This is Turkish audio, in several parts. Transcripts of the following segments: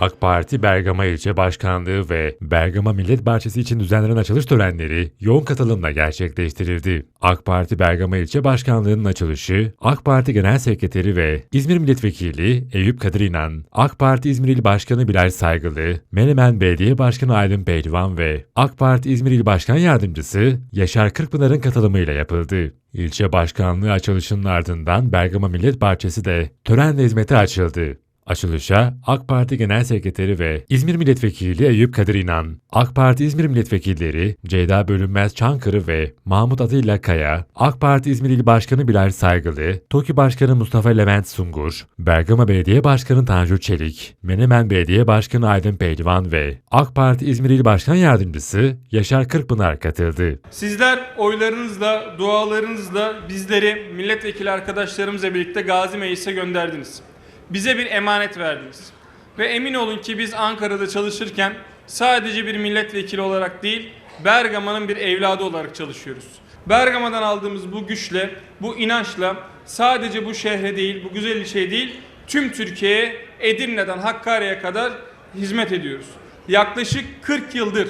AK Parti Bergama İlçe Başkanlığı ve Bergama Millet Bahçesi için düzenlenen açılış törenleri yoğun katılımla gerçekleştirildi. AK Parti Bergama İlçe Başkanlığı'nın açılışı, AK Parti Genel Sekreteri ve İzmir Milletvekili Eyüp Kadir İnan, AK Parti İzmir İl Başkanı Bilal Saygılı, Menemen Belediye Başkanı Aydın Pehlivan ve AK Parti İzmir İl Başkan Yardımcısı Yaşar Kırkpınar'ın katılımıyla yapıldı. İlçe başkanlığı açılışının ardından Bergama Millet Bahçesi de törenle hizmete açıldı. Açılışa AK Parti Genel Sekreteri ve İzmir Milletvekili Eyüp Kadir İnan, AK Parti İzmir Milletvekilleri Ceyda Bölünmez Çankırı ve Mahmut Atilla Kaya, AK Parti İzmir İl Başkanı Bilal Saygılı, TOKİ Başkanı Mustafa Levent Sungur, Bergama Belediye Başkanı Tanju Çelik, Menemen Belediye Başkanı Aydın Pehlivan ve AK Parti İzmir İl Başkan Yardımcısı Yaşar Kırkpınar katıldı. Sizler oylarınızla, dualarınızla bizleri milletvekili arkadaşlarımızla birlikte Gazi Meclis'e gönderdiniz. Bize bir emanet verdiniz. Ve emin olun ki biz Ankara'da çalışırken sadece bir milletvekili olarak değil, Bergama'nın bir evladı olarak çalışıyoruz. Bergama'dan aldığımız bu güçle, bu inançla sadece bu şehre değil, bu güzel şey değil, tüm Türkiye'ye Edirne'den Hakkari'ye kadar hizmet ediyoruz. Yaklaşık 40 yıldır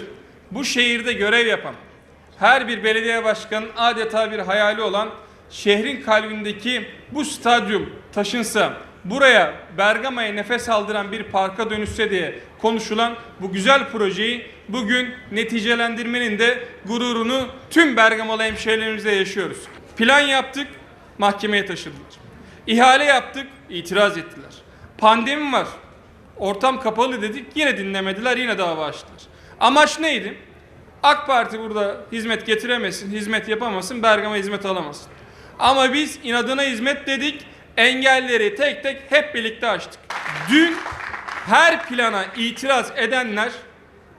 bu şehirde görev yapan, her bir belediye başkanının adeta bir hayali olan şehrin kalbindeki bu stadyum taşınsa, buraya Bergama'ya nefes aldıran bir parka dönüşse diye konuşulan bu güzel projeyi bugün neticelendirmenin de gururunu tüm Bergamalı hemşehrilerimizle yaşıyoruz. Plan yaptık, mahkemeye taşıdılar. İhale yaptık, itiraz ettiler. Pandemi var, ortam kapalı dedik, yine dinlemediler, yine dava açtılar. Amaç neydi? AK Parti burada hizmet getiremesin, hizmet yapamasın, Bergama hizmet alamasın. Ama biz inadına hizmet dedik, engelleri tek tek hep birlikte açtık. Dün her plana itiraz edenler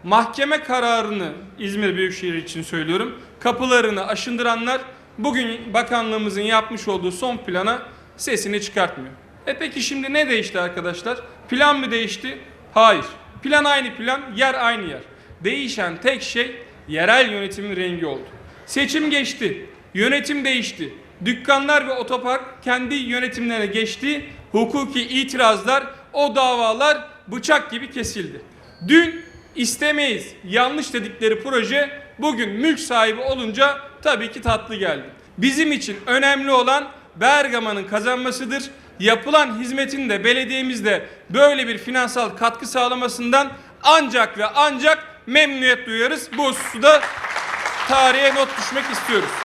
mahkeme kararını İzmir Büyükşehir için söylüyorum. Kapılarını aşındıranlar bugün bakanlığımızın yapmış olduğu son plana sesini çıkartmıyor. E peki şimdi ne değişti arkadaşlar? Plan mı değişti? Hayır. Plan aynı plan, yer aynı yer. Değişen tek şey yerel yönetimin rengi oldu. Seçim geçti, yönetim değişti. Dükkanlar ve otopark kendi yönetimlerine geçti. Hukuki itirazlar, o davalar bıçak gibi kesildi. Dün istemeyiz yanlış dedikleri proje bugün mülk sahibi olunca tabii ki tatlı geldi. Bizim için önemli olan Bergama'nın kazanmasıdır. Yapılan hizmetin de belediyemizde böyle bir finansal katkı sağlamasından ancak ve ancak memnuniyet duyarız. Bu hususta tarihe not düşmek istiyoruz.